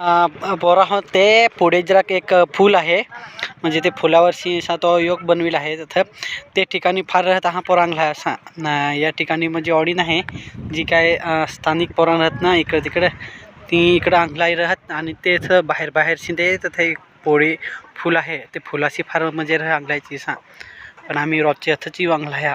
बोरा ते पुढे जरा एक फूल आहे. म्हणजे ते फुलावरशी असा तो योग बनविला आहे. तिथं ते ठिकाणी फार राहत हा पोरांगला असा या ठिकाणी म्हणजे ऑडिन आहे जी काय स्थानिक पोरांग राहत ना इकडं तिकडं ती इकडं अंगलाई राहत आणि तेच बाहेर बाहेरशी ते तिथे एक पोळी फुल आहे. ते फुलाशी फार म्हणजे राह अंगलायची सा. पण आम्ही रोजची अथची वांगला ह्या.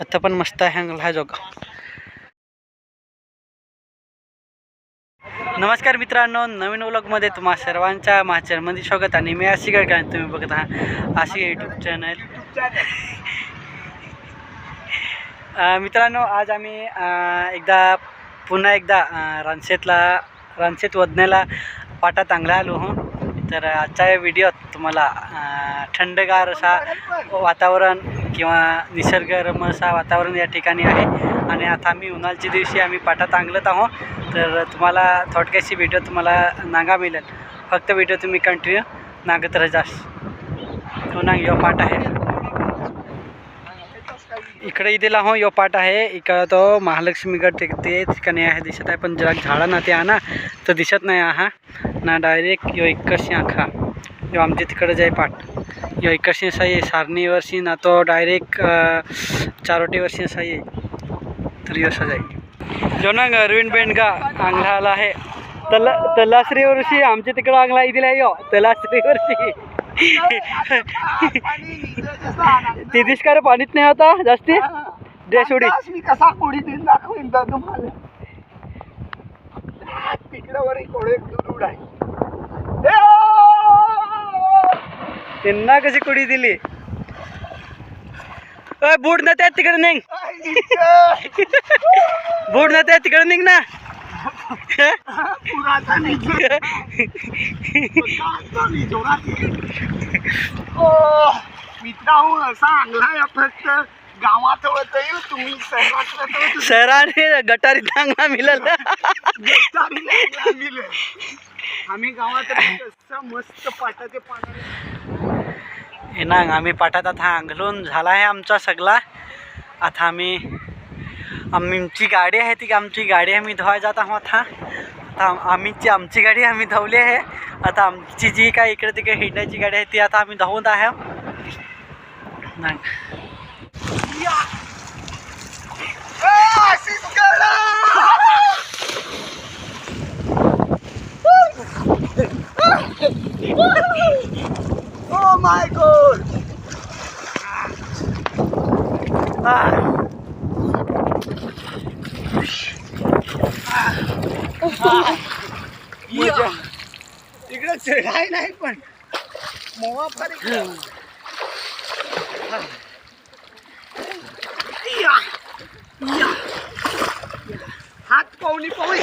अथं पण मस्त आहे अंगला जोगा. नमस्कार मित्रांनो नवीन व्लॉगमध्ये तुम्हा सर्वांच्या माझ्यामध्ये स्वागत आणि मी अशी काय तुम्ही बघत आहात अशी यूट्यूब चॅनल मित्रांनो आज आम्ही एकदा पुन्हा एकदा रानशेतला रानशेत वदण्याला पाटा चांगला आलो हो तर आजच्या व्हिडिओत तुम्हाला थंडगार असा वातावरण किंवा निसर्गरम्य असा वातावरण या ठिकाणी आहे. आणि आता आम्ही उन्हाळ्याच्या दिवशी आम्ही पाटात अंगलत आहोत. तर तुम्हाला थोडक्याशी व्हिडिओ तुम्हाला नागा मिळेल. फक्त व्हिडिओ तुम्ही कंटिन्यू नागत रजास हो ना यो पाट आहे. इकडे इथेला हो यो पाट आहे. इकडं तो महालक्ष्मीगड ते ते ठिकाणी आहे. दिसत आहे पण जरा झाडं ना ते आणा. तर दिसत नाही आहा. ना डायरेक्ट यो इकडशी आखा. यो आमच्या तिकडं जाय पाट. जो इकडशी असा सारणी सारणीवरशी ना तो डायरेक्ट चारोटीवरशी वर्षी ये तर यो जाईल जो ना अरविंद बेंडगा आंगला आला आहे तला तलाश्रीवरशी आमच्या तिकडं आंगला इथला यो तलाश्रीवरशी ते दिसकार पाणीच नाही होता जास्ती? ड्रेस उडी कसा कोडी दिन दाखवीन तुम्हाला? तिकडं वर कोडे ओळख आहे त्यांना कशी कुडी दिली? अय बूट ना त्या तिकडे निघ. बूट ना त्या तिकडे निघ ना. आता मी ओ, मित्रांनो असा अंगला या फक्त गावात होत तुम्ही सर्वात शहराने गटारी चांगला मिळाला. आम्ही गावात कसं मस्त पाटाचे पाणी हे ना आम्ही पाठात आता आंघलून झाला आहे आमचा सगळा. आता आम्ही आमची गाडी आहे ती आमची गाडी आम्ही धुवाय जात आहोत आता. आता आम्हीची आमची गाडी आम्ही धावली आहे. आता आमची जी काय इकडे तिकडे हिंडायची गाडी आहे ती आता आम्ही धावत आहे. Oh my god! इकडं चढाय नाही पण मोवा फार हात पाहुणी पाहुणी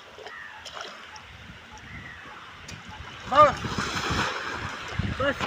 Bas. Bas.